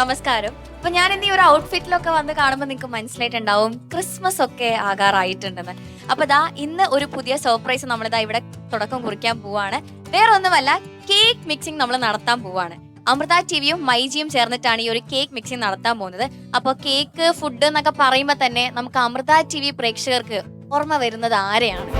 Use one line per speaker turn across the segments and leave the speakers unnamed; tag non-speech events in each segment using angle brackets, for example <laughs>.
നമസ്കാരം. അപ്പൊ ഞാൻ ഇന്ന് ഒരു ഔട്ട്ഫിറ്റിലൊക്കെ വന്ന് കാണുമ്പോൾ നിങ്ങൾക്ക് മനസ്സിലായിട്ടുണ്ടാവും ക്രിസ്മസ് ഒക്കെ ആകാറായിട്ടുണ്ടെന്ന്. അപ്പൊ ദാ ഇന്ന് ഒരു പുതിയ സർപ്രൈസ് നമ്മളിതാ ഇവിടെ തുടക്കം കുറിക്കാൻ പോവാണ്. വേറെ ഒന്നുമല്ല കേക്ക് മിക്സിംഗ് നമ്മൾ നടത്താൻ പോവാണ്. അമൃത ടിവിയും മൈജിയും ചേർന്നിട്ടാണ് ഈ ഒരു കേക്ക് മിക്സിംഗ് നടത്താൻ പോകുന്നത്. അപ്പോൾ കേക്ക് ഫുഡ് എന്നൊക്കെ പറയുമ്പോൾ തന്നെ നമുക്ക് അമൃത ടി വി പ്രേക്ഷകർക്ക് ഓർമ്മ വരുന്നത് ആരെയാണ്?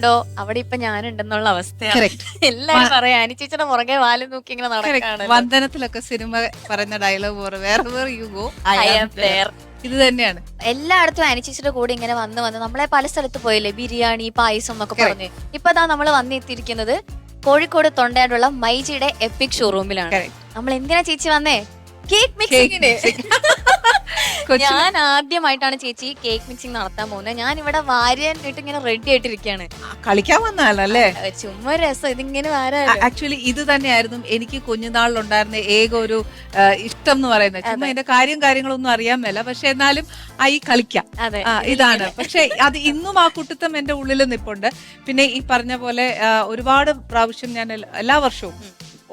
ഉണ്ടോ? അവിടെ ഇപ്പൊ ഞാനുണ്ടെന്നുള്ള അവസ്ഥയാണ്. എല്ലാരും പറയാ അനു പുറകെ വാലും നോക്കി ഇങ്ങനെ. നടക്കാണ്.
വന്ദനത്തിലൊക്കെ സിനിമ പറയുന്ന ഡയലോഗ് വേറെ you go
I am there
ഇത് തന്നെയാണ്.
എല്ലായിടത്തും അനിച്ചേച്ചിയുടെ കൂടെ ഇങ്ങനെ വന്ന് വന്ന് നമ്മളെ പല സ്ഥലത്ത് പോയില്ലേ? ബിരിയാണി പായസം എന്നൊക്കെ
പറഞ്ഞു
പറഞ്ഞ്. ഇപ്പൊ അതാ നമ്മൾ വന്നെത്തിയിരിക്കുന്നത് കോഴിക്കോട് തൊണ്ടയാടുള്ള മൈജിയുടെ എപ്പിക് ഷോറൂമിലാണ് നമ്മൾ എന്തിനാ ചേച്ചി വന്നേ? Cake
Cake
മിക്സിങ്ങിന്
mixing. <laughs> കൊച്ചു
ഞാൻ ആദ്യമായിട്ടാണ് ചേച്ചി കേക്ക് മിക്സിംഗ് നടത്താൻ പോകുന്നത്. ഞാൻ ഇവിടെ വാരിയാനായിട്ട് ഇങ്ങനെ റെഡി ആയിട്ടിരിക്കുകയാണ്.
കളിക്കാൻ വന്നാലല്ലേ
ചുമ്മാ രസം. ഇതിങ്ങനെ
ആക്ച്വലി ഇത് തന്നെയായിരുന്നു എനിക്ക് കുഞ്ഞുനാളിലുണ്ടായിരുന്ന ഏക ഒരു ഇഷ്ടം എന്ന് പറയുന്നത്. ചുമ്മാ അതിന്റെ കാര്യം കാര്യങ്ങളൊന്നും അറിയാൻ മേല. പക്ഷെ എന്നാലും ആയി കളിക്കാം. ഇതാണ്. പക്ഷെ അത് ഇന്നും ആ കുട്ടിത്തം എന്റെ ഉള്ളിൽ നിപ്പുണ്ട്. പിന്നെ ഈ പറഞ്ഞ പോലെ ഒരുപാട് പ്രാവശ്യം ഞാൻ എല്ലാ വർഷവും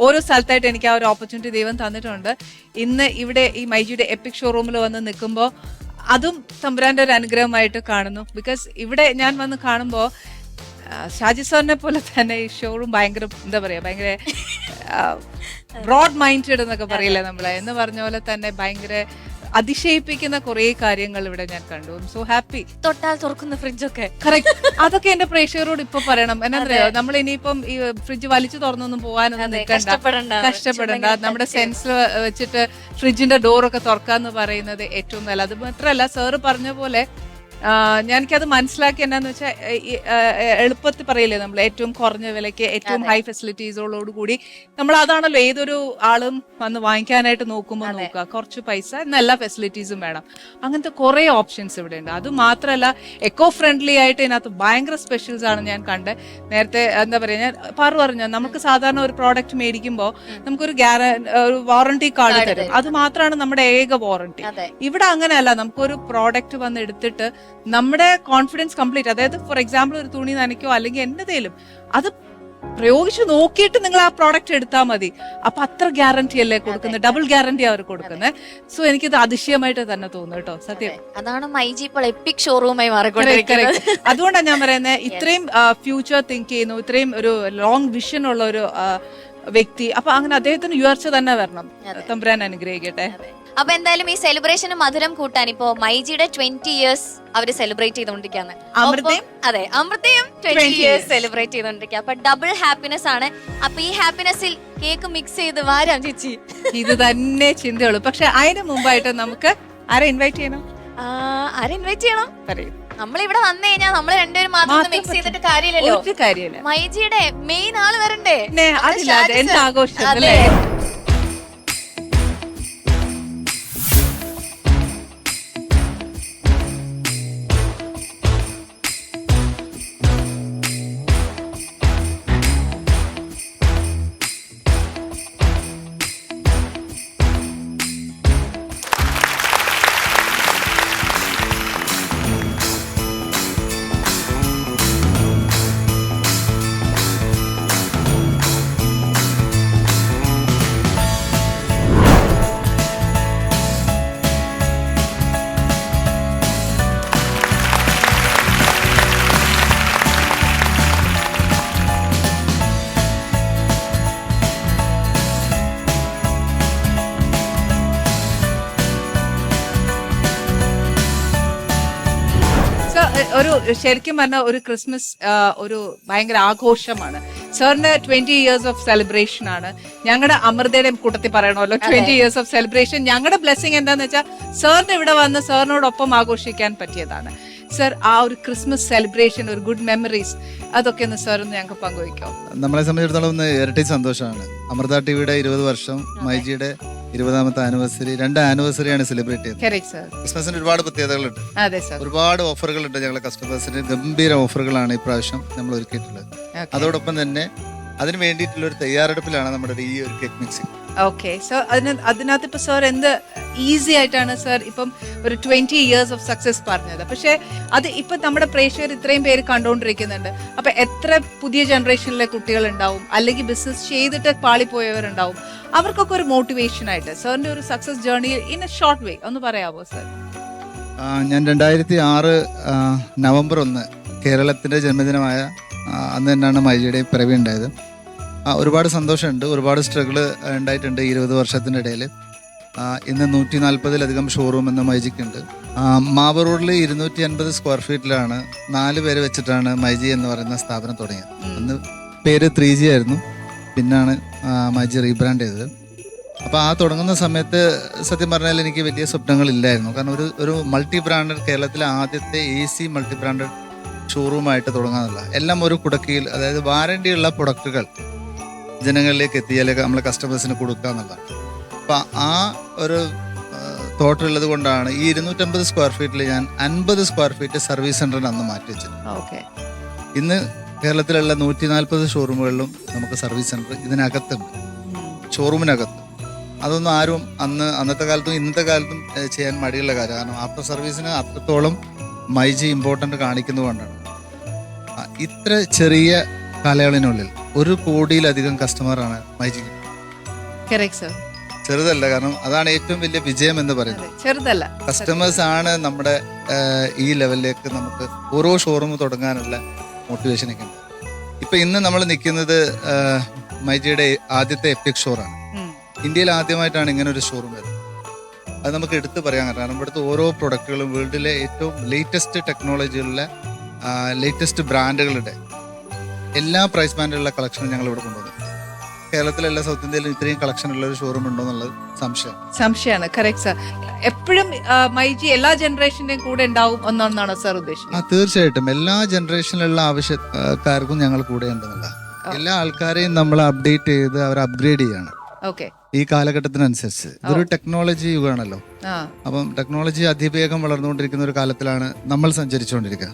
ഓരോ സ്ഥലത്തായിട്ട് എനിക്ക് ആ ഒരു ഓപ്പർച്യൂണിറ്റി ദൈവം തന്നിട്ടുണ്ട്. ഇന്ന് ഇവിടെ ഈ മൈജിയുടെ എപ്പിക് ഷോറൂമിൽ വന്ന് നിൽക്കുമ്പോൾ അതും തമ്പുരാന്റെ ഒരു അനുഗ്രഹമായിട്ട് കാണുന്നു. ബിക്കോസ് ഇവിടെ ഞാൻ വന്ന് കാണുമ്പോൾ ഷാജി സാറിനെ പോലെ തന്നെ ഈ ഷോറൂം ഭയങ്കര എന്താ പറയാ ഭയങ്കര ബ്രോഡ് മൈൻഡഡ് <laughs> എന്നൊക്കെ പറയില്ലേ നമ്മളെ. എന്ന് പറഞ്ഞ പോലെ തന്നെ ഭയങ്കര അതിശയിപ്പിക്കുന്ന കുറെ കാര്യങ്ങൾ ഇവിടെ ഞാൻ കണ്ടു. സോ ഹാപ്പി
തൊട്ടാൽ തുറക്കുന്ന ഫ്രിഡ്ജൊക്കെ.
കറക്റ്റ് അതൊക്കെ എന്റെ പ്രേക്ഷകരോട് ഇപ്പൊ പറയണം. എന്നാ നമ്മൾ ഇനിയിപ്പം ഈ ഫ്രിഡ്ജ് വലിച്ചു തുറന്നൊന്നും പോകാനൊന്നും നിൽക്കണ്ട.
കഷ്ടപ്പെടണ്ട.
കഷ്ടപ്പെടണ്ട. നമ്മുടെ സെൻസ് വെച്ചിട്ട് ഫ്രിഡ്ജിന്റെ ഡോറൊക്കെ തുറക്കാന്ന് പറയുന്നത് ഏറ്റവും നല്ല അത് മാത്രമല്ല സാറ് പറഞ്ഞ പോലെ അത് മനസ്സിലാക്കി എന്നാന്ന് വെച്ചാൽ എളുപ്പത്തിൽ പറയില്ലേ നമ്മൾ ഏറ്റവും കുറഞ്ഞ വിലയ്ക്ക് ഏറ്റവും ഹൈ ഫെസിലിറ്റീസുകളോട് കൂടി നമ്മൾ അതാണല്ലോ ഏതൊരു ആളും വന്ന് വാങ്ങിക്കാനായിട്ട് നോക്കുമ്പോൾ നോക്കുക. കുറച്ച് പൈസ എന്ന എല്ലാ ഫെസിലിറ്റീസും വേണം. അങ്ങനത്തെ കുറെ ഓപ്ഷൻസ് ഇവിടെ ഉണ്ട്. അത് മാത്രമല്ല എക്കോ ഫ്രണ്ട്ലി ആയിട്ട് ഇതിനകത്ത് ഭയങ്കര സ്പെഷ്യൽസ് ആണ് ഞാൻ കണ്ടത് നേരത്തെ എന്താ പറയുക ഞാൻ പാറു പറഞ്ഞു നമുക്ക് സാധാരണ ഒരു പ്രോഡക്റ്റ് മേടിക്കുമ്പോൾ നമുക്കൊരു ഗ്യാര ഒരു വാറണ്ടി കാർഡ് തരും. അത് മാത്രമാണ് നമ്മുടെ ഏക വാറണ്ടി ഇവിടെ അങ്ങനെയല്ല നമുക്കൊരു പ്രോഡക്റ്റ് വന്ന് എടുത്തിട്ട് നമ്മുടെ കോൺഫിഡൻസ് കംപ്ലീറ്റ് അതായത് ഫോർ എക്സാമ്പിൾ ഒരു തുണി നനയ്ക്കോ അല്ലെങ്കിൽ എന്നതേലും അത് പ്രയോഗിച്ച് നോക്കിയിട്ട് നിങ്ങൾ ആ പ്രോഡക്റ്റ് എടുത്താൽ മതി. അപ്പൊ അത്ര ഗ്യാരണ്ടി അല്ലേ കൊടുക്കുന്നത്? ഡബിൾ ഗ്യാരണ്ടി അവർ കൊടുക്കുന്നത്. സോ എനിക്കിത് അതിശയമായിട്ട് തന്നെ തോന്നുന്നു കേട്ടോ സത്യം.
അതാണ് മൈജി ഇപ്പോൾ എപ്പിക് ഷോറൂമായി മാറിക്കൊണ്ടിരിക്കുന്നത്.
അതുകൊണ്ടാണ് ഞാൻ പറയുന്നത് <laughs> ഇത്രയും ഫ്യൂച്ചർ തിങ്ക് ചെയ്യുന്നു ഇത്രയും ഒരു ലോങ് വിഷൻ ഉള്ള ഒരു വ്യക്തി. അപ്പൊ അങ്ങനെ അദ്ദേഹത്തിന് ഉയർച്ച തന്നെ വരണം. തമ്പുരാൻ അനുഗ്രഹിക്കട്ടെ.
അപ്പൊ എന്തായാലും ഈ സെലിബ്രേഷന് മധുരം കൂട്ടാൻ ഇപ്പോ മൈജിയുടെ ട്വന്റി ഇയേഴ്സ് അവർ സെലിബ്രേറ്റ് ചെയ്തോണ്ടിരിക്കാന്ന്? അതെ അമൃതയും
20
ട്വന്റി ഇയേഴ്സ് സെലിബ്രേറ്റ് ചെയ്തോണ്ടിരിക്കുക അപ്പൊ ഡബിൾ ഹാപ്പിനെസ് ആണ്. അപ്പൊ ഈ ഹാപ്പിനെസ്സിൽ കേക്ക് മിക്സ് ചെയ്ത് വാരാം ചേച്ചി.
ഇത് തന്നെ ചിന്തയുള്ളൂ. പക്ഷെ അതിന് മുമ്പായിട്ട് നമുക്ക് ആരെ ഇൻവൈറ്റ് ചെയ്യണം?
ആരെ ഇൻവൈറ്റ് ചെയ്യണം?
പറയും.
നമ്മൾ ഇവിടെ വന്നു കഴിഞ്ഞാൽ നമ്മൾ രണ്ടുപേരും മാത്രം മിക്സ് ചെയ്തിട്ട് കാര്യമില്ലല്ലോ.
കാര്യമില്ല.
മൈജിയുടെ മെയിൻ ആൾ വരണ്ടേ?
അതില്ലാതെ
ഷാജി
ശരിക്കും പറഞ്ഞ ഒരു ക്രിസ്മസ് ഒരു ഭയങ്കര ആഘോഷമാണ്. സാറിന് ട്വന്റി ഇയേഴ്സ് ഓഫ് സെലിബ്രേഷൻ ആണ്. ഞങ്ങളുടെ അമൃതയുടെ കൂട്ടത്തിൽ പറയണമല്ലോ ട്വന്റി ഇയേഴ്സ് ഓഫ് സെലിബ്രേഷൻ ഞങ്ങളുടെ ബ്ലെസ്സിങ് എന്താന്ന് വെച്ചാൽ സാറിന് ഇവിടെ വന്ന് സാറിനോടൊപ്പം ആഘോഷിക്കാൻ പറ്റിയതാണ്. സർ ആ ഒരു ക്രിസ്മസ് സെലിബ്രേഷൻ ഒരു ഗുഡ് മെമ്മറീസ് അതൊക്കെ ഒന്ന് സാർ ഒന്ന് ഞങ്ങൾക്ക് പങ്കുവയ്ക്കാം?
നമ്മളെ സംബന്ധിച്ചിടത്തോളം ഒന്ന് ഇരട്ടി സന്തോഷമാണ്. അമൃത ടിവിയുടെ ഇരുപത് വർഷം മൈജിയുടെ ഇരുപതാമത്തെ ആനിവേഴ്സറി രണ്ട് ആനിവേഴ്സറിയാണ് സെലിബ്രേറ്റ് ചെയ്തത്.
കറക്റ്റ് സർ
ക്രിസ്മസിന് ഒരുപാട് പ്രത്യേകതകളുണ്ട്.
അതെ സർ
ഒരുപാട് ഓഫറുകളുണ്ട് ഞങ്ങളുടെ കസ്റ്റമേഴ്സിന് ഗംഭീര ഓഫറുകളാണ് ഇപ്രാവശ്യം നമ്മൾ ഒരുക്കിയിട്ടുള്ളത്. അതോടൊപ്പം തന്നെ അതിന് വേണ്ടിയിട്ടുള്ള ഒരു തയ്യാറെടുപ്പിലാണ് നമ്മുടെ ഈ ഒരു കേക്ക് മിക്സിംഗ്
ഓക്കെ സോ അതിന് അതിനകത്ത് ഇപ്പൊ സാർ എന്ത് ഈസി ആയിട്ടാണ് സാർ ഇപ്പം ഒരു ട്വന്റി ഇയേഴ്സ് ഓഫ് സക്സസ് പറഞ്ഞത്. പക്ഷേ അത് ഇപ്പൊ നമ്മുടെ പ്രേക്ഷകർ ഇത്രയും പേര് കണ്ടുകൊണ്ടിരിക്കുന്നുണ്ട് അപ്പൊ എത്ര പുതിയ ജനറേഷനിലെ കുട്ടികൾ ഉണ്ടാവും അല്ലെങ്കിൽ ബിസിനസ് ചെയ്തിട്ട് പാളിപ്പോയവരുണ്ടാവും? അവർക്കൊക്കെ ഒരു മോട്ടിവേഷൻ ആയിട്ട് സാറിന്റെ ഒരു സക്സസ് ജേർണിയിൽ ഇൻ എ ഷോർട്ട് വേ ഒന്ന് പറയാമോ സർ
ഞാൻ രണ്ടായിരത്തി ആറ് നവംബർ ഒന്ന് കേരളത്തിന്റെ ജന്മദിനമായ അന്ന് തന്നെയാണ് മൈജിയുടെ പിറവി ഉണ്ടായത്. ഒരുപാട് സന്തോഷമുണ്ട്. ഒരുപാട് സ്ട്രഗിൾ ഉണ്ടായിട്ടുണ്ട് ഈ ഇരുപത് വർഷത്തിന്റെ ഇടയിൽ. ഇന്ന് നൂറ്റി നാൽപ്പതിലധികം ഷോറൂം എന്ന് മൈജിക്ക് ഉണ്ട്. മാവ് റോഡിൽ ഇരുന്നൂറ്റി അൻപത് സ്ക്വയർ ഫീറ്റിലാണ് നാല് പേര് വെച്ചിട്ടാണ് മൈജി എന്ന് പറയുന്ന സ്ഥാപനം തുടങ്ങിയത്. അന്ന് പേര് ത്രീ ജി ആയിരുന്നു. പിന്നാണ് മൈജി റീബ്രാൻഡ് ചെയ്തത്. അപ്പോൾ ആ തുടങ്ങുന്ന സമയത്ത് സത്യം പറഞ്ഞാൽ എനിക്ക് വലിയ സ്വപ്നങ്ങളില്ലായിരുന്നു. കാരണം ഒരു ഒരു മൾട്ടി ബ്രാൻഡഡ് കേരളത്തിലെ ആദ്യത്തെ എ സി മൾട്ടി ബ്രാൻഡഡ് ഷോറൂമായിട്ട് തുടങ്ങാനല്ല എല്ലാം ഒരു കുടക്കീൽ അതായത് വാറണ്ടി ഉള്ള പ്രൊഡക്റ്റുകൾ ജനങ്ങളിലേക്ക് എത്തിയാൽ നമ്മളെ കസ്റ്റമേഴ്സിന് കൊടുക്കുക എന്നുള്ളതാണ് അപ്പം ആ ഒരു തോട്ടുള്ളത് കൊണ്ടാണ് ഈ ഇരുന്നൂറ്റമ്പത് സ്ക്വയർ ഫീറ്റിൽ ഞാൻ അൻപത് സ്ക്വയർ ഫീറ്റ് സർവീസ് സെന്ററിന് അന്ന് മാറ്റി വെച്ചത്.
ഓക്കെ.
ഇന്ന് കേരളത്തിലുള്ള നൂറ്റി നാൽപ്പത് ഷോറൂമുകളിലും നമുക്ക് സർവീസ് സെന്റർ ഇതിനകത്തുണ്ട്. ഷോറൂമിനകത്ത് അതൊന്നും ആരും അന്ന് അന്നത്തെ കാലത്തും ഇന്നത്തെ കാലത്തും ചെയ്യാൻ മടിയുള്ള കാര്യം. കാരണം ആഫ്റ്റർ സർവീസിന് അത്രത്തോളം മൈജി ഇമ്പോർട്ടന്റ് കാണിക്കുന്നതുകൊണ്ടാണ് കൊണ്ടാണ്. ഇത്ര ചെറിയ കാലയളവിനുള്ളിൽ ഒരു കോടിയിലധികം കസ്റ്റമറാണ് മൈജി.
കറക്റ്റ് സർ
ചെറുതല്ല കാരണം അതാണ് ഏറ്റവും വലിയ വിജയം എന്ന് പറയുന്നത്.
ചെറുതല്ല.
കസ്റ്റമേഴ്സ് ആണ് നമ്മുടെ ഈ ലെവലിലേക്ക് നമുക്ക് ഓരോ ഷോറൂം തുടങ്ങാനുള്ള മോട്ടിവേഷൻ ഒക്കെ ഉണ്ട്. ഇപ്പൊ ഇന്ന് നമ്മൾ നിൽക്കുന്നത് മൈജിയുടെ ആദ്യത്തെ എപ്പിക് ഷോറാണ് ഇന്ത്യയിൽ ആദ്യമായിട്ടാണ് ഇങ്ങനെ ഒരു ഷോറൂം വരുന്നത്. അത് നമുക്ക് എടുത്തു പറയാൻ കാരണം നമ്മുടെ ഇവിടുത്തെ ഓരോ പ്രൊഡക്റ്റുകളും വേൾഡിലെ ഏറ്റവും ലേറ്റസ്റ്റ് ടെക്നോളജികളിലെ ലേറ്റസ്റ്റ് ബ്രാൻഡുകളുടെ എല്ലാ പ്രൈസ് ബാൻഡിലുള്ള കളക്ഷനും ഞങ്ങൾ ഇവിടെ കൊണ്ടുവന്നു. കേരളത്തിലെ സൗത്ത് ഇന്ത്യയിലും ഇത്രയും കളക്ഷൻ ഉള്ള ഒരു ഷോറൂം ഉണ്ടോ എന്നുള്ളത് സംശയം
സംശയമാണ്. കറക്റ്റ് സർ എപ്പോഴും മൈജി എല്ലാ ജനറേഷന്റെയും കൂടെ ഉണ്ടാവും ഒന്നാണെന്നാണോ സാർ
ആ തീർച്ചയായിട്ടും. എല്ലാ ജനറേഷനിലുള്ള ആവശ്യക്കാർക്കും ഞങ്ങൾ കൂടെ ഉണ്ടെന്നുള്ള എല്ലാ ആൾക്കാരെയും നമ്മൾ അപ്ഡേറ്റ് ചെയ്ത് അവർ അപ്ഗ്രേഡ് ചെയ്യാണ്.
ഓക്കെ
ഈ കാലഘട്ടത്തിനനുസരിച്ച്. ഇതൊരു ടെക്നോളജി യുഗമാണല്ലോ. അപ്പം ടെക്നോളജി അതിവേഗം വളർന്നുകൊണ്ടിരിക്കുന്ന ഒരു കാലത്തിലാണ് നമ്മൾ സഞ്ചരിച്ചുകൊണ്ടിരിക്കുക.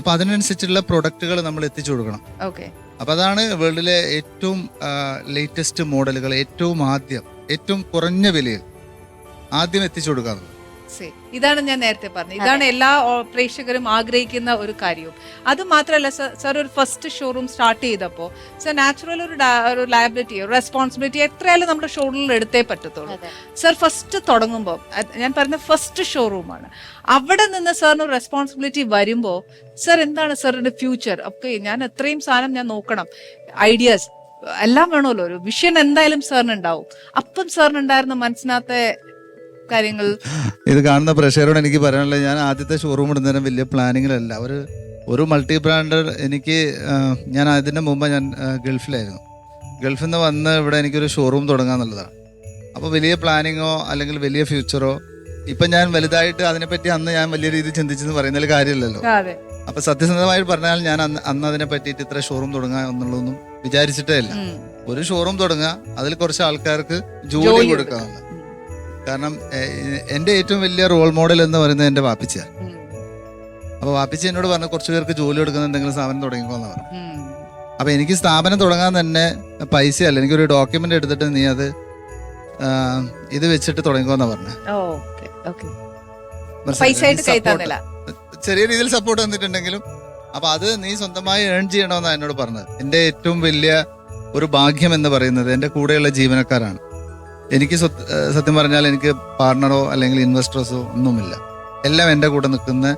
അപ്പൊ അതിനനുസരിച്ചുള്ള പ്രൊഡക്റ്റുകൾ നമ്മൾ എത്തിച്ചു കൊടുക്കണം.
ഓക്കെ
അപ്പൊ അതാണ് വേൾഡിലെ ഏറ്റവും ലേറ്റസ്റ്റ് മോഡലുകൾ ഏറ്റവും ആദ്യം ഏറ്റവും കുറഞ്ഞ വിലയിൽ ആദ്യം എത്തിച്ചു കൊടുക്കുക
ശരി. ഇതാണ് ഞാൻ നേരത്തെ പറഞ്ഞത്. ഇതാണ് എല്ലാ പ്രേക്ഷകരും ആഗ്രഹിക്കുന്ന ഒരു കാര്യവും. അത് മാത്രമല്ല സർ ഒരു ഫസ്റ്റ് ഷോറൂം സ്റ്റാർട്ട് ചെയ്തപ്പോൾ സർ നാച്ചുറൽ ഒരു ഒരു ലയബിലിറ്റി ഒരു റെസ്പോൺസിബിലിറ്റി എത്രയായാലും നമ്മുടെ ഷോറൂമിൽ എടുത്തേ പറ്റത്തുള്ളൂ. സർ ഫസ്റ്റ് തുടങ്ങുമ്പോൾ ഞാൻ പറഞ്ഞ ഫസ്റ്റ് ഷോറൂമാണ് അവിടെ നിന്ന് സാറിന് ഒരു റെസ്പോൺസിബിലിറ്റി വരുമ്പോൾ സർ എന്താണ് സാറിന്റെ ഫ്യൂച്ചർ ഒക്കെ ഞാൻ എത്രയും സാധനം ഞാൻ നോക്കണം. ഐഡിയാസ് എല്ലാം വേണമല്ലോ. ഒരു വിഷൻ എന്തായാലും സാറിന് ഉണ്ടാവും. അപ്പം സാറിന് ഉണ്ടായിരുന്ന മനസ്സിനകത്തെ കാര്യങ്ങൾ.
ഇത് കാണുന്ന പ്രഷറോട് എനിക്ക് പറയാനുള്ളത് ഞാൻ ആദ്യത്തെ ഷോറൂം ഇടുന്നതിനും വലിയ പ്ലാനിങ്ങിലല്ല ഒരു ഒരു മൾട്ടി ബ്രാൻഡർ എനിക്ക് ഞാൻ അതിന്റെ മുമ്പ് ഞാൻ ഗൾഫിലായിരുന്നു. ഗൾഫിൽ നിന്ന് വന്ന് ഇവിടെ എനിക്കൊരു ഷോറൂം തുടങ്ങാന്നുള്ളതാണ് അപ്പോൾ വലിയ പ്ലാനിങ്ങോ അല്ലെങ്കിൽ വലിയ ഫ്യൂച്ചറോ ഇപ്പം ഞാൻ വലുതായിട്ട് അതിനെപ്പറ്റി അന്ന് ഞാൻ വലിയ രീതിയിൽ ചിന്തിച്ചെന്ന് പറയുന്നതിൽ കാര്യമില്ലല്ലോ. അപ്പൊ സത്യസന്ധമായിട്ട് പറഞ്ഞാൽ ഞാൻ അന്ന് അന്ന് അതിനെ പറ്റിയിട്ട് ഇത്ര ഷോറൂം തുടങ്ങുക എന്നുള്ളതൊന്നും വിചാരിച്ചിട്ടേ ഇല്ല. ഒരു ഷോറൂം തുടങ്ങുക അതിൽ കുറച്ച് ആൾക്കാർക്ക് ജോലി കൊടുക്കുക കാരണം എന്റെ എന്റെ ഏറ്റവും വലിയ റോൾ മോഡൽ എന്ന് പറയുന്നത് എന്റെ വാപ്പിച്ച
അപ്പോൾ
അപ്പൊ വാപ്പിച്ച എന്നോട് പറഞ്ഞു കുറച്ചു പേർക്ക് ജോലി കൊടുക്കുന്നുണ്ടെങ്കിൽ സ്ഥാപനം തുടങ്ങിക്കോന്ന് പറഞ്ഞു.
ഉം.
അപ്പൊ എനിക്ക് സ്ഥാപനം തുടങ്ങാൻ തന്നെ പൈസ അല്ല എനിക്കൊരു ഡോക്യുമെന്റ് എടുത്തിട്ട് നീ അത് ഇത് വെച്ചിട്ട് തുടങ്ങിക്കോന്നാ പറഞ്ഞു. ചെറിയ രീതിയിൽ സപ്പോർട്ട് തന്നിട്ടുണ്ടെങ്കിലും അപ്പൊ അത് നീ സ്വന്തമായി ഏൺ ചെയ്യണമെന്നാണ് എന്നോട് പറഞ്ഞത്. എന്റെ ഏറ്റവും വലിയ ഒരു ഭാഗ്യം എന്ന് പറയുന്നത് എന്റെ കൂടെയുള്ള ജീവനക്കാരാണ്. എനിക്ക് സത്യം പറഞ്ഞാൽ എനിക്ക് പാർട്ണറോ അല്ലെങ്കിൽ ഇൻവെസ്റ്റേഴ്സോ ഒന്നുമില്ല എല്ലാം എന്റെ കൂടെ നിൽക്കുന്ന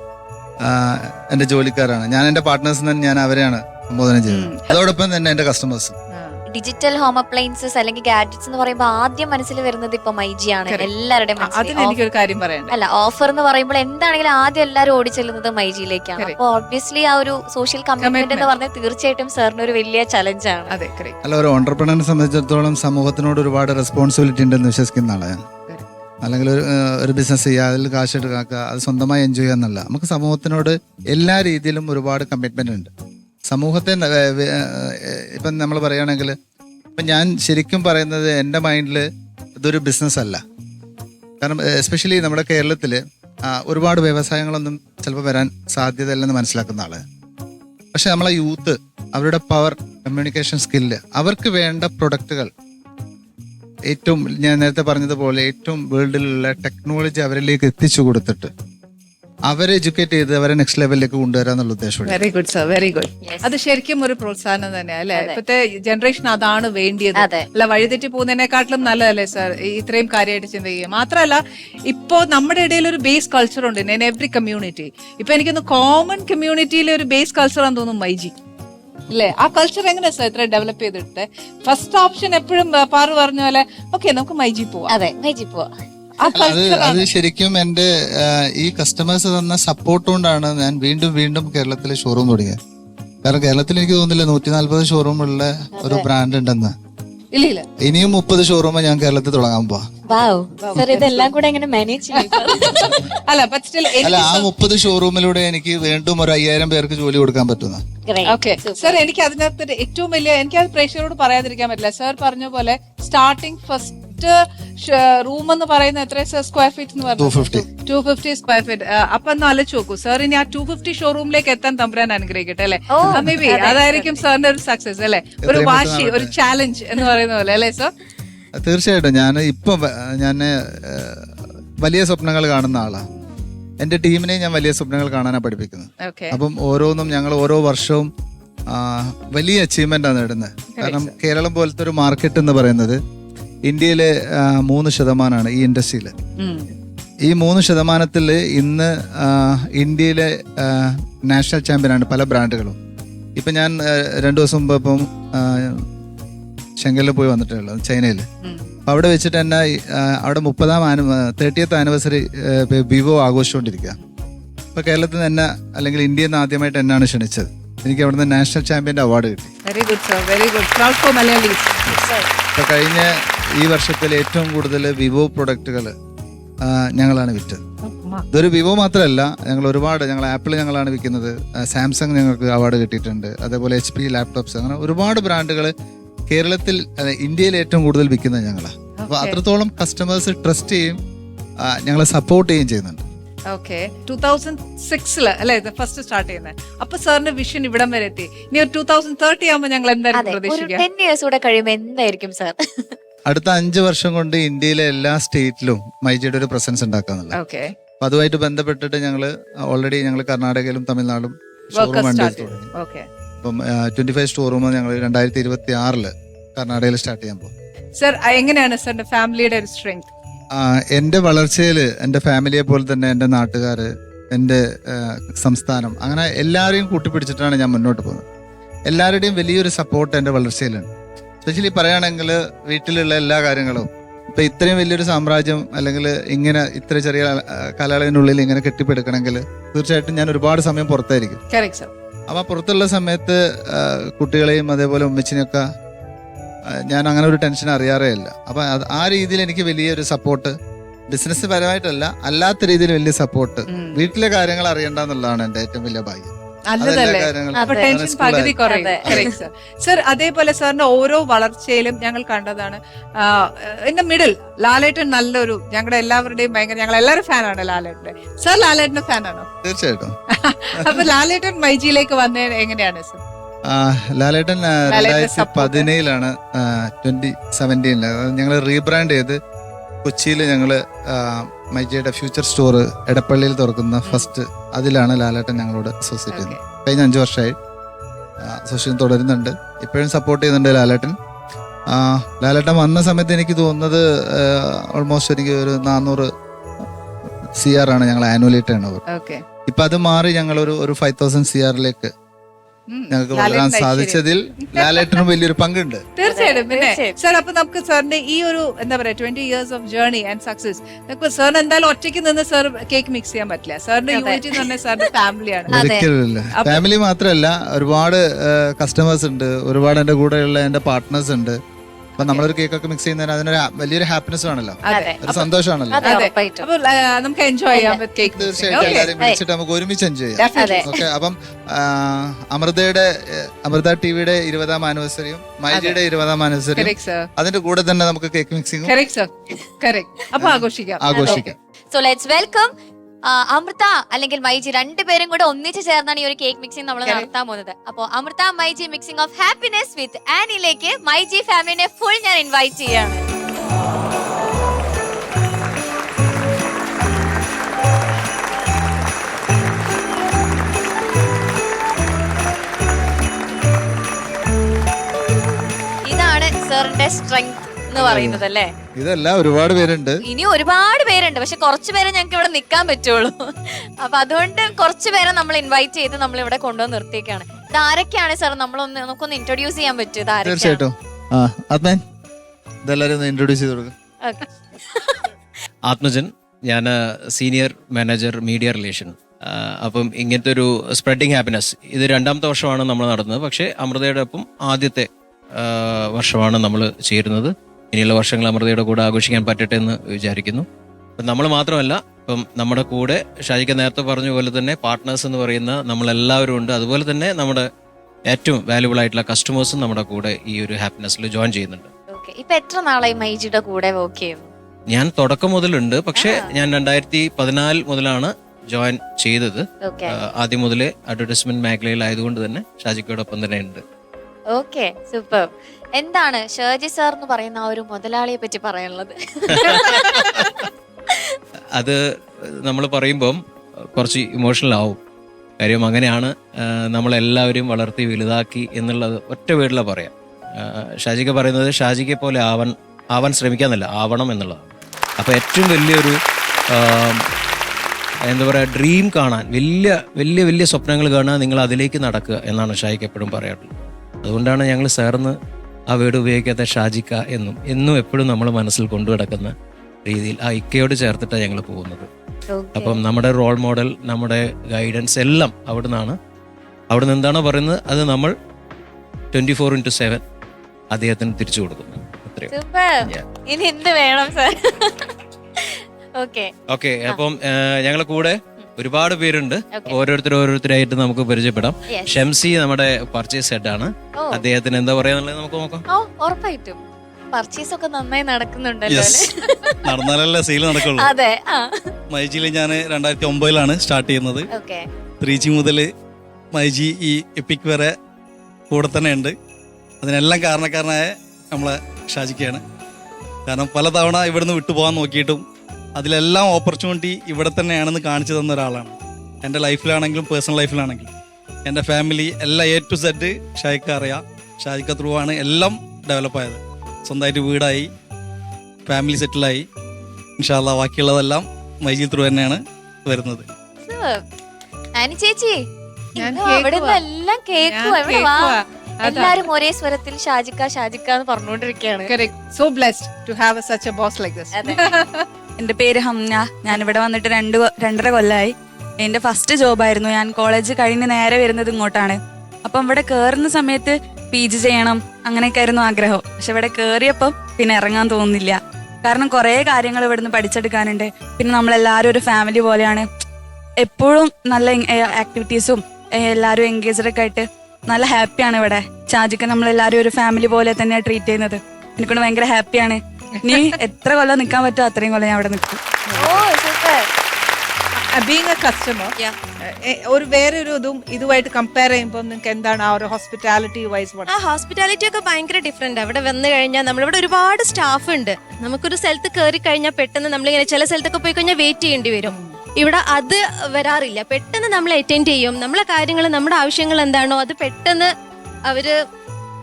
എന്റെ ജോലിക്കാരാണ് ഞാൻ എന്റെ പാർട്ട്നേഴ്സിന് ഞാൻ അവരെയാണ് സംബോധന ചെയ്യുന്നത്. അതോടൊപ്പം തന്നെ എന്റെ കസ്റ്റമേഴ്സും.
ഡിജിറ്റൽ ഹോം അപ്ലയൻസസ് അല്ലെങ്കിൽ ഗാഡ്ജറ്റ്സ് എന്ന് പറയുമ്പോൾ ആദ്യം മനസ്സിൽ വരുന്നത് ഇപ്പൊ മൈജി
ആണ്.
എല്ലാവരുടെയും
ആ,
മനസ്സിൽ.
എനിക്കൊരു കാര്യം പറയണ്ട.
അല്ല ഓഫർ എന്ന് പറയുമ്പോൾ എന്താണെങ്കിലും ആദ്യം എല്ലാവരും ഓടി ചെല്ലുന്നത്
മൈജിയിലേക്കാണ്.
അപ്പോൾ ഓബ്വിയസ്ലി ആ ഒരു സോഷ്യൽ കമ്മിറ്റ്മെന്റ് എന്ന് പറഞ്ഞാൽ തീർച്ചയായിട്ടും സാറിന് ഒരു വലിയ ചലഞ്ചാണ്.
അല്ല ഒരു ഓണ്ടർപ്രണറിനെ സംബന്ധിച്ചിടത്തോളം സമൂഹത്തിനോട് ഒരുപാട് റെസ്പോൺസിബിലിറ്റി ഉണ്ടെന്ന് വിശ്വസിക്കുന്ന ആളാണ് അല്ലെങ്കിൽ ഒരു ഒരു ബിസിനസ് ചെയ്യുക അതിൽ കാശ് എടുക്കാക്കുക അത് സ്വന്തമായി എൻജോയ് ചെയ്യുക എന്നല്ല. നമുക്ക് സമൂഹത്തിനോട് എല്ലാ രീതിയിലും ഒരുപാട് കമ്മിറ്റ്മെന്റ് ഉണ്ട്. സമൂഹത്തെ ഇപ്പം നമ്മൾ പറയുകയാണെങ്കിൽ ഇപ്പം ഞാൻ ശരിക്കും പറയുന്നത് എന്റെ മൈൻഡിൽ ഇതൊരു ബിസിനസ് അല്ല. കാരണം എസ്പെഷ്യലി നമ്മുടെ കേരളത്തിൽ ഒരുപാട് വ്യവസായങ്ങളൊന്നും ചിലപ്പോൾ വരാൻ സാധ്യതയില്ലെന്ന് മനസ്സിലാക്കുന്ന ആൾ. പക്ഷെ നമ്മളെ യൂത്ത് അവരുടെ പവർ കമ്മ്യൂണിക്കേഷൻ സ്കില്ല് അവർക്ക് വേണ്ട പ്രൊഡക്റ്റുകൾ ഏറ്റവും ഞാൻ നേരത്തെ പറഞ്ഞതുപോലെ ഏറ്റവും വേൾഡിലുള്ള ടെക്നോളജി അവരിലേക്ക് എത്തിച്ചു കൊടുത്തിട്ട് അവരെ എഡ്യൂക്കേറ്റ് ചെയ്ത് അവരെ നെക്സ്റ്റ് ലെവലിലേക്ക് കൊണ്ടുവരാന്നുള്ള ഉദ്ദേശമുണ്ട്
very good sir very good. അത് ശരിക്കും ഒരു പ്രോത്സാഹനം തന്നെ അല്ലെ? ഇപ്പത്തെ ജനറേഷൻ അതാണ് വേണ്ടിയത്. അല്ല വഴിതെറ്റി പോകുന്നതിനെക്കാട്ടിലും നല്ലതല്ലേ സർ ഇത്രയും കാര്യമായിട്ട് ചിന്തിക്കുക മാത്രമല്ല ഇപ്പോ നമ്മുടെ ഇടയിൽ ഒരു ബേസ് കൾച്ചർ ഉണ്ട് ഇൻ എവറി കമ്മ്യൂണിറ്റി ഇപ്പൊ എനിക്കൊന്ന് കോമൺ കമ്മ്യൂണിറ്റിയിലെ ഒരു ബേസ് കൾച്ചർ ആണെന്ന് തോന്നുന്നു മൈജി. അല്ലേ? ആ കൾച്ചർ എങ്ങനെയാ സർ ഇത്ര ഡെവലപ്പ് ചെയ്തിട്ട്? ഫസ്റ്റ് ഓപ്ഷൻ എപ്പോഴും പാറു പറഞ്ഞ പോലെ ഓക്കെ നമുക്ക് മൈജി പോവാം.
അതെ മൈജി പോവാ.
അത് അത് ശരിക്കും എന്റെ ഈ കസ്റ്റമേഴ്സ് തന്ന സപ്പോർട്ട് കൊണ്ടാണ് ഞാൻ വീണ്ടും വീണ്ടും കേരളത്തിലെ ഷോറൂം തുടങ്ങിയത്. കാരണം കേരളത്തിൽ എനിക്ക് തോന്നുന്നില്ല നൂറ്റി നാല്പത് ഷോറൂം ഉള്ള ഒരു ബ്രാൻഡ് ഉണ്ടെന്ന്.
ഇല്ല ഇല്ല.
ഇനിയും മുപ്പത് ഷോറൂം ഞാൻ കേരളത്തിൽ തുടങ്ങാൻ പോവാ.
അല്ല
ആ മുപ്പത് ഷോറൂമിലൂടെ എനിക്ക് വീണ്ടും ഒരു അയ്യായിരം പേർക്ക് ജോലി കൊടുക്കാൻ പറ്റുന്ന.
ഓക്കെ സർ എനിക്ക് അതിനകത്ത് ഏറ്റവും വലിയ എനിക്ക് അത് പ്രേക്ഷകരോട് പറയാതിരിക്കാൻ പറ്റില്ല. സർ പറഞ്ഞ പോലെ സ്റ്റാർട്ടിംഗ് ഫസ്റ്റ് റൂം എന്ന് പറയുന്നത് എത്ര സ്ക്വയർ ഫീറ്റ് എന്ന് പറഞ്ഞു
250.
ടു ഫിഫ്റ്റി സ്ക്വയർ ഫീറ്റ് അപ്പൊ ഒന്ന് ആലോചിച്ച് നോക്കൂ. സാർ ഇനി ആ ടു ഫിഫ്റ്റി ഷോറൂമിലേക്ക് എത്താൻ തമ്പുരാൻ അനുഗ്രഹിക്കട്ടെ അല്ലെ? മേ ബി അതായിരിക്കും സാറിന്റെ ഒരു സക്സസ് അല്ലെ? ഒരു വാശി ഒരു ചാലഞ്ച് എന്ന് പറയുന്ന പോലെ അല്ലേ സാർ
തീർച്ചയായിട്ടും. ഞാൻ ഇപ്പം ഞാൻ വലിയ സ്വപ്നങ്ങൾ കാണുന്ന ആളാണ് എന്റെ ടീമിനെ ഞാൻ വലിയ സ്വപ്നങ്ങൾ കാണാനാണ് പഠിപ്പിക്കുന്നത്.
ഓക്കെ
അപ്പം ഓരോന്നും ഞങ്ങൾ ഓരോ വർഷവും വലിയ അച്ചീവ്മെന്റ് ആണ് നേടുന്നത്. കാരണം കേരളം പോലത്തെ ഒരു മാർക്കറ്റ് എന്ന് പറയുന്നത് ഇന്ത്യയിലെ മൂന്ന് ശതമാനമാണ് ഈ ഇൻഡസ്ട്രിയിൽ ഈ മൂന്ന് ശതമാനത്തിൽ ഇന്ന് ഇന്ത്യയിലെ നാഷണൽ ചാമ്പ്യനാണ് പല ബ്രാൻഡുകളും. ഇപ്പം ഞാൻ രണ്ടു ദിവസം മുമ്പ് ഇപ്പം ശങ്കലിൽ പോയി വന്നിട്ടേ ഉള്ളൂ ചൈനയിൽ അപ്പൊ അവിടെ വെച്ചിട്ട് തന്നെ അവിടെ മുപ്പതാം തേർട്ടിയത്ത് ആനിവേഴ്സറി വിവോ ആഘോഷിച്ചുകൊണ്ടിരിക്കുക അപ്പൊ കേരളത്തിൽ നിന്ന് തന്നെ അല്ലെങ്കിൽ ഇന്ത്യയിൽ നിന്ന് ആദ്യമായിട്ട് എന്നാണ് ക്ഷണിച്ചത്? എനിക്ക് അവിടുന്ന് നാഷണൽ ചാമ്പ്യന്റെ അവാർഡ് കിട്ടി.
Very good sir very good
അപ്പൊ കഴിഞ്ഞ ഈ വർഷത്തിൽ ഏറ്റവും കൂടുതൽ വിവോ പ്രൊഡക്റ്റുകൾ ഞങ്ങളാണ് വിറ്റത് ഇതൊരു വിവോ മാത്രമല്ല ഞങ്ങൾ ഒരുപാട് ഞങ്ങൾ ആപ്പിൾ ഞങ്ങളാണ് വിൽക്കുന്നത് സാംസങ് ഞങ്ങൾക്ക് അവാർഡ് കിട്ടിയിട്ടുണ്ട് അതേപോലെ എച്ച് പി ലാപ്ടോപ്സ് അങ്ങനെ ഒരുപാട് ബ്രാൻഡുകൾ കേരളത്തിൽ ഇന്ത്യയിൽ ഏറ്റവും കൂടുതൽ വിൽക്കുന്നത് ഞങ്ങളാണ് അപ്പോൾ അത്രത്തോളം കസ്റ്റമേഴ്സ് ട്രസ്റ്റ് ചെയ്യും ഞങ്ങളെ സപ്പോർട്ട് ചെയ്യുകയും ചെയ്യുന്നുണ്ട്.
ഓക്കെ ടൂ തൗസൻഡ് സിക്സിൽ അല്ലേ ഫസ്റ്റ് സ്റ്റാർട്ട് ചെയ്യുന്നത് അപ്പൊ സാറിന്റെ വിഷൻ ഇവിടം വരെ എത്തി. ഇനി ഒരു ടൂ തൗസൻഡ് തേർട്ടി ആകുമ്പോൾ ഞങ്ങൾ എന്തായാലും
ഒരു
പ്രതീക്ഷിക്കാം?
ടെൻ ഇയേഴ്സ് കൂടെ കഴിയുമ്പോൾ എന്തായിരിക്കും സർ?
അടുത്ത അഞ്ച് വർഷം കൊണ്ട് ഇന്ത്യയിലെ എല്ലാ സ്റ്റേറ്റിലും മൈജിയുടെ ഒരു പ്രസൻസ് ഉണ്ടാക്കാന്നുള്ളത്.
ഓക്കെ
അപ്പൊ അതുമായിട്ട് ബന്ധപ്പെട്ടിട്ട് ഞങ്ങൾ ഓൾറെഡി ഞങ്ങൾ കർണാടകയിലും തമിഴ്നാടും ഷോറൂം വണ്ടി തുടങ്ങി. അപ്പം ട്വന്റി ഫൈവ് സ്റ്റോറൂം ഞങ്ങൾ രണ്ടായിരത്തി ഇരുപത്തി ആറിൽ കർണാടകയിൽ സ്റ്റാർട്ട് ചെയ്യാൻ പോകും
സർ എങ്ങനെയാണ് സാറിന്റെ ഫാമിലിയുടെ ഒരു സ്ട്രെങ്ത്
എന്റെ വളർച്ചയിൽ എന്റെ ഫാമിലിയെ പോലെ തന്നെ എന്റെ നാട്ടുകാർ എന്റെ സംസ്ഥാനം അങ്ങനെ എല്ലാവരെയും കൂട്ടിപ്പിടിച്ചിട്ടാണ് ഞാൻ മുന്നോട്ട് പോകുന്നത്. എല്ലാവരുടെയും വലിയൊരു സപ്പോർട്ട് എന്റെ വളർച്ചയിലുണ്ട് സ്പെഷ്യലി പറയുകയാണെങ്കിൽ വീട്ടിലുള്ള എല്ലാ കാര്യങ്ങളും. ഇപ്പൊ ഇത്രയും വലിയൊരു സാമ്രാജ്യം അല്ലെങ്കിൽ ഇങ്ങനെ ഇത്ര ചെറിയ കാലയളവിനുള്ളിൽ ഇങ്ങനെ കെട്ടിപ്പടുക്കണമെങ്കിൽ തീർച്ചയായിട്ടും ഞാൻ ഒരുപാട് സമയം പുറത്തായിരിക്കും. അപ്പം പുറത്തുള്ള സമയത്ത് കുട്ടികളെയും അതേപോലെ ഉമ്മച്ചിനെയൊക്കെ ഞാൻ അങ്ങനെ ഒരു ടെൻഷൻ അറിയാറേ ഇല്ല. അപ്പൊ ആ രീതിയിൽ എനിക്ക് വലിയൊരു സപ്പോർട്ട് ബിസിനസ് പരമായിട്ടല്ല അല്ലാത്ത രീതിയിൽ വലിയ സപ്പോർട്ട് വീട്ടിലെ കാര്യങ്ങൾ അറിയണ്ടെന്നുള്ളതാണ് എന്റെ ഏറ്റവും വലിയ ഭാഗ്യം.
നല്ലതല്ലേ അപ്പൊ. ടെൻഷൻ പകുതി. കുറയും. സർ അതേപോലെ സാറിന്റെ ഓരോ വളർച്ചയിലും ഞങ്ങൾ കണ്ടതാണ് എന്റെ മിഡിൽ ലാലേട്ടൻ നല്ലൊരു ഞങ്ങളുടെ എല്ലാവരുടെയും ഭയങ്കര ഞങ്ങൾ എല്ലാവരും ഫാനാണ് ലാലേട്ടന്റെ സർ ലാലേട്ടന്റെ ഫാനാണോ
തീർച്ചയായിട്ടും <laughs>
അപ്പൊ ലാലേട്ടൻ മൈജിയിലേക്ക് വന്നത് എങ്ങനെയാണ് സർ
ലാലേട്ടൻ രണ്ടായിരത്തി. പതിനേഴിലാണ് ട്വന്റി സെവന്റീനിൽ ഞങ്ങൾ റീബ്രാൻഡ് ചെയ്ത് കൊച്ചിയിൽ ഞങ്ങൾ മൈജിയുടെ ഫ്യൂച്ചർ സ്റ്റോർ എടപ്പള്ളിയിൽ തുറക്കുന്ന ഫസ്റ്റ് അതിലാണ് ലാലേട്ടൻ ഞങ്ങളോട് അസോസിയേറ്റ് ചെയ്യുന്നത്. കഴിഞ്ഞ അഞ്ചു വർഷമായി. അസോസിയേഷൻ തുടരുന്നുണ്ട്. ഇപ്പോഴും സപ്പോർട്ട് ചെയ്യുന്നുണ്ട് ലാലേട്ടൻ. ലാലേട്ടൻ വന്ന സമയത്ത് എനിക്ക് തോന്നുന്നത് ഓൾമോസ്റ്റ് എനിക്ക് ഒരു നാനൂറ് സി ആർ ആണ് ഞങ്ങൾ ആനുവലി ടേൺ ഓവർ ഇപ്പൊ അത് മാറി ഞങ്ങൾ ഒരു ഒരു ഫൈവ് തൗസൻഡ് സി ആറിലേക്ക് ഞങ്ങൾക്ക് വളരാൻ സാധിച്ചതിൽ ലാലേട്ടനും വലിയൊരു പങ്കുണ്ട്.
തീർച്ചയായിട്ടും. പിന്നെ. സാർ അപ്പൊ നമുക്ക് സാറിന്റെ ഈ ഒരു എന്താ പറയാ twenty years of journey and success നമുക്ക് സാറിന് എന്തായാലും ഒറ്റയ്ക്ക് നിന്ന് സാർ കേക്ക് മിക്സ് ചെയ്യാൻ പറ്റില്ല. സാറിന്റെ യൂണിറ്റി എന്ന് പറഞ്ഞാൽ സാറിന്റെ ഫാമിലിയാണ്
ഫാമിലി മാത്രമല്ല ഒരുപാട് കസ്റ്റമേഴ്സ് ഉണ്ട് ഒരുപാട് എന്റെ കൂടെയുള്ള എന്റെ പാർട്ട്നേഴ്സ് ഉണ്ട്. അപ്പൊ നമ്മളൊരു കേക്ക് ഒക്കെ മിക്സ് ചെയ്യുന്നതിന് അതിനൊരു വലിയൊരു ഹാപ്പിനെസ് ആണല്ലോ.
അതെ.
ഒരു സന്തോഷമാണല്ലോ.
അതെ
അതെ.
ഉറപ്പായിട്ടും.
അപ്പൊ ആ, നമുക്ക് എൻജോയ് ചെയ്യാം കേക്ക്
തീർച്ചയായിട്ടും എല്ലാവരെയും വിളിച്ചിട്ട് നമുക്ക് ഒരുമിച്ച് എൻജോയ് ചെയ്യാം.
അതെ.
ഓക്കെ അപ്പം ആ, അമൃതയുടെ ഏഹ്, അമൃത ടിവിയുടെ ഇരുപതാം ആനിവേഴ്സറിയും മൈജിയുടെ ഇരുപതാം ആനിവേഴ്സറിയും
കറക്റ്റ് സർ
അതിന്റെ കൂടെ തന്നെ നമുക്ക് കേക്ക് മിക്സിങ്ങും
കറക്റ്റ് സർ കറക്റ്റ് അപ്പൊ ആഘോഷിക്കാം.
ആഘോഷിക്കാം.
സോ ലെറ്റ്സ് വെൽക്കം അമൃത അല്ലെങ്കിൽ മൈജി രണ്ടുപേരും കൂടെ ഒന്നിച്ച് ചേർന്നാണ് ഈ ഒരു കേക്ക് മിക്സിംഗ് നമ്മൾ നടത്താൻ പോകുന്നത്. അപ്പോൾ Amrita myG mixing of happiness with ആനിലേക്ക് myG ഫാമിലിനെ ഫുൾ ഞാൻ ഇൻവൈറ്റ് ചെയ്യാണ്. ഇതാണ് സാറിന്റെ സ്ട്രെങ്ത് എന്ന് പറയുന്നത് അല്ലേ
ഇതല്ല ഒരുപാട് പേരുണ്ട്.
ഇനി ഒരുപാട് പേരുണ്ട്. പക്ഷെ കുറച്ച് പേരെ ഞങ്ങൾക്ക് ഇവിടെ നിൽക്കാൻ പറ്റുള്ളൂ. അപ്പൊ അതുകൊണ്ട് കുറച്ച് പേരെ നമ്മൾ ഇൻവൈറ്റ് ചെയ്ത് നമ്മൾ ഇവിടെ കൊണ്ടുവന്ന് നിർത്തിയേക്കാണ്. ഇത് ആരൊക്കെയാണ് സാർ നമ്മളൊന്ന് നമുക്കൊന്ന് ഇൻട്രൊഡ്യൂസ് ചെയ്യാൻ പറ്റും ഇത് ആരൊക്കെയാണ്?
തീർച്ചയായിട്ടും. ആ ആത്മൻ ഇതെല്ലാരും ഒന്ന് ഇൻട്രൊഡ്യൂസ് ചെയ്ത് കൊടുക്കും.
Okay.
ആത്മജൻ ഞാൻ സീനിയർ മാനേജർ മീഡിയ റിലേഷൻ അപ്പം ഇങ്ങനത്തെ ഒരു സ്പ്രെഡിങ് ഹാപ്പിനെസ് ഇത് രണ്ടാമത്തെ വർഷമാണ് നമ്മൾ നടന്നത് പക്ഷേ അമൃതയുടെ ഒപ്പം ആദ്യത്തെ ആ, വർഷമാണ് നമ്മൾ ചേരുന്നത്. ഇനിയുള്ള വർഷങ്ങൾ അമൃതയുടെ കൂടെ ആഘോഷിക്കാൻ പറ്റട്ടെ എന്ന് വിചാരിക്കുന്നു. അപ്പം നമ്മൾ മാത്രമല്ല ഇപ്പം നമ്മുടെ കൂടെ ഷാജിക്ക് നേരത്തെ പറഞ്ഞ പോലെ തന്നെ പാർട്ട്നേഴ്സ് എന്ന് പറയുന്ന നമ്മളെല്ലാവരും ഉണ്ട്. അതുപോലെ തന്നെ നമ്മുടെ ഏറ്റവും വാല്യുബിൾ ആയിട്ടുള്ള കസ്റ്റമേഴ്സും നമ്മുടെ കൂടെ ഈ ഒരു ഹാപ്പിനെസ്സിൽ ജോയിൻ ചെയ്യുന്നുണ്ട്.
ഇപ്പൊ എത്ര നാളായി മൈജിയുടെ കൂടെ വർക്ക് ചെയ്യുന്നു?
ഞാൻ തുടക്കം മുതലുണ്ട്. പക്ഷെ ഞാൻ രണ്ടായിരത്തി പതിനാല് മുതലാണ് ജോയിൻ ചെയ്തത്. ആദ്യം മുതലേ അഡ്വർടൈസ്മെന്റ് മേഖലയിലായതുകൊണ്ട് തന്നെ ഷാജിക്കോടൊപ്പം തന്നെ ഉണ്ട്.
ഓക്കെ സൂപ്പർ എന്താണ് ഷേർജി സാർ എന്ന് പറയുന്ന ആ ഒരു മുതലാളിയെ പറ്റി പറയാനുള്ളത്? <laughs>
അത് നമ്മൾ പറയുമ്പം കുറച്ച് ഇമോഷണൽ ആവും. കാര്യം അങ്ങനെയാണ് നമ്മളെല്ലാവരും വളർത്തി വലുതാക്കി എന്നുള്ളത് ഒറ്റ വീട്ടിലാണ് പറയാം. ഷാജിക്ക് പറയുന്നത് ഷാജിക്കെ പോലെ ആവൻ ആവാൻ ശ്രമിക്കാന്നല്ല ആവണം എന്നുള്ളതാണ്. അപ്പോൾ ഏറ്റവും വലിയൊരു എന്താ പറയുക ഡ്രീം കാണാൻ വലിയ വലിയ വലിയ സ്വപ്നങ്ങൾ കാണാൻ നിങ്ങൾ അതിലേക്ക് നടക്കുക എന്നാണ് ഷാജിക്ക് എപ്പോഴും പറയാറുള്ളത്. അതുകൊണ്ടാണ് ഞങ്ങൾ സാറിന് ആ വേർഡ് ഉപയോഗിക്കാത്ത ഷാജിക്ക എന്നും എന്നും എപ്പോഴും നമ്മൾ മനസ്സിൽ കൊണ്ടു കിടക്കുന്ന രീതിയിൽ ആ ഇക്കയോട് ചേർത്തിട്ടാണ് ഞങ്ങൾ പോകുന്നത്. അപ്പം നമ്മുടെ റോൾ മോഡൽ നമ്മുടെ ഗൈഡൻസ് എല്ലാം അവിടെ നിന്നാണ് അവിടെ നിന്ന് എന്താണോ പറയുന്നത് അത് നമ്മൾ ട്വന്റി ഫോർ ഇന്റു സെവൻ അദ്ദേഹത്തിന് തിരിച്ചു കൊടുക്കുന്നു.
ഇനി എന്ത് വേണം സാർ? ഓക്കെ.
ഓക്കെ അപ്പം ഞങ്ങളുടെ കൂടെ ഒരുപാട് പേരുണ്ട്. ഓരോരുത്തർ ഓരോരുത്തരായിട്ട് നമുക്ക് പരിചയപ്പെടാം. ഷംസി നമ്മുടെ പർച്ചേസ് ഹെഡ്
ആണ്.
അദ്ദേഹത്തിന് എന്താ പറയാന്നുള്ളത് നമുക്ക് നോക്കാം.
ഉറപ്പായിട്ടും. പർച്ചേസ് ഒക്കെ നന്നായി നടക്കുന്നുണ്ടല്ലോ <laughs>
നടന്നാലല്ലേ സെയിൽ നടക്കുള്ളൂ.
അതെ
മൈജിയിൽ ഞാൻ രണ്ടായിരത്തി ഒമ്പതിലാണ് സ്റ്റാർട്ട് ചെയ്യുന്നത്. ത്രീ ജി മുതൽ മൈജി ഈ എപ്പിക് വരെ കൂടെ തന്നെ ഉണ്ട്. അതിനെല്ലാം കാരണക്കാരനായ നമ്മളെ ഷാജിക്കയാണ് കാരണം പല തവണ ഇവിടുന്ന് വിട്ടുപോകാൻ നോക്കിയിട്ടും അതിലെല്ലാം ഓപ്പർച്യൂണിറ്റി ഇവിടെ തന്നെയാണെന്ന് കാണിച്ചു തന്ന ഒരാളാണ്. എന്റെ ലൈഫിലാണെങ്കിലും പേഴ്സണൽ ലൈഫിലാണെങ്കിലും. എന്റെ ഫാമിലി എല്ലാം എ ടു സെഡ് ഷാജിക്ക അറിയാം. ഷാജിക്ക ത്രൂ ആണ് എല്ലാം ഡെവലപ്പായത് സ്വന്തമായിട്ട് വീടായി ഫാമിലി സെറ്റിലായി ഇൻഷാല്ല ബാക്കിയുള്ളതെല്ലാം മൈജി ത്രൂ തന്നെയാണ് വരുന്നത്.
ആനി ചേച്ചി എല്ലാം എല്ലാരും ഒരേ സ്വരത്തിൽ ഷാജിക്ക ഷാജിക്ക എന്ന് പറഞ്ഞുകൊണ്ടിരിക്കുകയാണ്.
So blessed to have a such a boss like this
അതെ. <laughs>
എന്റെ പേര് ഹംന. ഞാനിവിടെ വന്നിട്ട് രണ്ട് രണ്ടര കൊല്ലമായി എന്റെ ഫസ്റ്റ് ജോബായിരുന്നു ഞാൻ കോളേജ് കഴിഞ്ഞ് നേരെ വരുന്നത് ഇങ്ങോട്ടാണ്. അപ്പം ഇവിടെ കയറുന്ന സമയത്ത് പി ജി ചെയ്യണം അങ്ങനെയൊക്കെ ആയിരുന്നു ആഗ്രഹം. പക്ഷെ ഇവിടെ കയറിയപ്പം പിന്നെ ഇറങ്ങാൻ തോന്നുന്നില്ല. കാരണം കുറേ കാര്യങ്ങൾ ഇവിടുന്ന് പഠിച്ചെടുക്കാനുണ്ട്. പിന്നെ നമ്മളെല്ലാവരും ഒരു ഫാമിലി പോലെയാണ്. എപ്പോഴും നല്ല ആക്ടിവിറ്റീസും എല്ലാവരും എൻഗേജ്ഡ് ഒക്കെ ആയിട്ട് നല്ല ഹാപ്പിയാണ് ഇവിടെ. ഷാജിക്ക് നമ്മളെല്ലാവരും ഒരു ഫാമിലി പോലെ തന്നെയാണ് ട്രീറ്റ് ചെയ്യുന്നത്. എനിക്കൊണ്ട് ഭയങ്കര ഹാപ്പിയാണ് നീ എത്ര കൊല്ലം നിൽക്കാൻ പറ്റുമോ അത്രയും കൊല്ലം ഞാൻ അവിടെ നിൽക്കും.
ബീങ് എ കസ്റ്റമർ ഒരു വേറെ ഒരു ഇതും ഇതുമായിട്ട് കമ്പയർ ചെയ്യുമ്പോൾ നിങ്ങൾക്ക് എന്താണ് ആ ഒരു ഹോസ്പിറ്റാലിറ്റി വൈസ്
ആ ഹോസ്പിറ്റാലിറ്റി ഒക്കെ ഭയങ്കര ഡിഫറെന്റ് അവിടെ വന്നു കഴിഞ്ഞാൽ നമ്മളിവിടെ ഒരുപാട് സ്റ്റാഫ് ഉണ്ട്. നമുക്കൊരു സ്ഥലത്ത് കയറി കഴിഞ്ഞാൽ പെട്ടെന്ന് നമ്മളിങ്ങനെ ചില സ്ഥലത്തൊക്കെ പോയി കഴിഞ്ഞാൽ വെയിറ്റ് ചെയ്യേണ്ടി വരും. ഇവിടെ അത് വരാറില്ല. പെട്ടെന്ന് നമ്മൾ അറ്റൻഡ് ചെയ്യും. നമ്മളെ കാര്യങ്ങൾ നമ്മുടെ ആവശ്യങ്ങൾ എന്താണോ അത് പെട്ടെന്ന് അവർ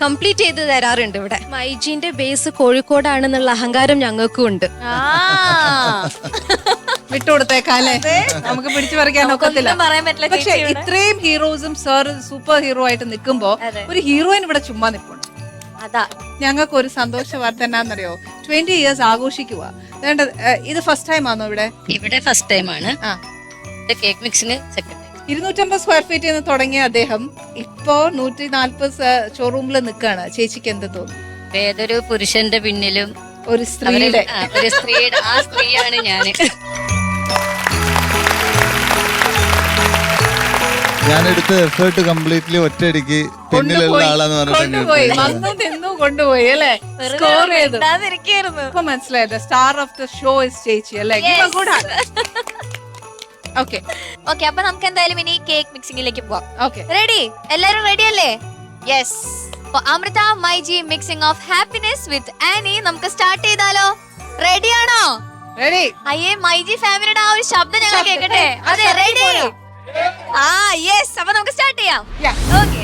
കംപ്ലീറ്റ് ചെയ്ത് തരാറുണ്ട് ഇവിടെ. മൈജീന്റെ ബേസ് കോഴിക്കോടാണെന്നുള്ള അഹങ്കാരം ഞങ്ങൾക്കും ഉണ്ട്.
ആ. <laughs>
വിട്ടുകൊടുത്തേക്കാല്ലേ നമുക്ക് പിടിച്ചു പറിക്കാൻ ഒക്കത്തില്ല.
പറയാൻ പറ്റില്ല
പക്ഷെ ഇത്രയും ഹീറോസും സർ സൂപ്പർ ഹീറോ ആയിട്ട് നിൽക്കുമ്പോ ഒരു ഹീറോയിൻ ഇവിടെ ചുമ്മാ നിൽപ്പുണ്ട്.
അതാ.
ഞങ്ങൾക്ക് ഒരു സന്തോഷ വാർത്ത എന്നാന്നറിയോ? ട്വന്റി ഇയേഴ്സ് ആഘോഷിക്കുക. ഇത് ഫസ്റ്റ് ടൈം ആണോ ഇവിടെ?
ഇവിടെ ഫസ്റ്റ് ടൈം
ആണ്.
കേക്ക് മിക്സിന് സെക്കൻഡ്
ഇരുന്നൂറ്റമ്പത് സ്ക്വയർ ഫീറ്റ് നിന്ന് തുടങ്ങിയ അദ്ദേഹം ഇപ്പോ നൂറ്റി നാല്പത് ഷോറൂമിൽ നിൽക്കുകയാണ് ചേച്ചിക്ക് എന്ത് തോന്നുന്നു?
ഏതൊരു പുരുഷന്റെ പിന്നിലും
ഒരു സ്ത്രീയുടെ.
ഒരു സ്ത്രീയുടെ ആ സ്ത്രീയാണ് ഞാൻ.
ഞാൻ എടുത്ത എഫേർട്ട് കംപ്ലീറ്റ്ലി ഒറ്റയടിക്ക് പിന്നിലുള്ള ആളാന്ന്
കൊണ്ടുപോയി. വന്നു നിന്നു കൊണ്ടുപോയി അല്ലേ? സ്കോർ ചെയ്തു. ഇപ്പൊ മനസ്സിലായത് star of the show is ചേച്ചി അല്ലേ?
Yes.
ഓക്കെ
ഓക്കെ അപ്പൊ നമുക്ക് എന്തായാലും ഇനി കേക്ക് മിക്സിംഗിലേക്ക് പോവാം.
ഓക്കെ
റെഡി എല്ലാരും റെഡി അല്ലേ? Yes Amrita myG mixing of happiness with Annie നമുക്ക് സ്റ്റാർട്ട് ചെയ്താലോ? റെഡി ആണോ?
റെഡി
അയ്യേ മൈജി ഫാമിലിയുടെ ആ ഒരു ശബ്ദം ഞങ്ങൾ. കേൾക്കട്ടെ അതെ റെഡി. ആ യെസ് അപ്പൊ നമുക്ക് സ്റ്റാർട്ട് ചെയ്യാം. ഓക്കെ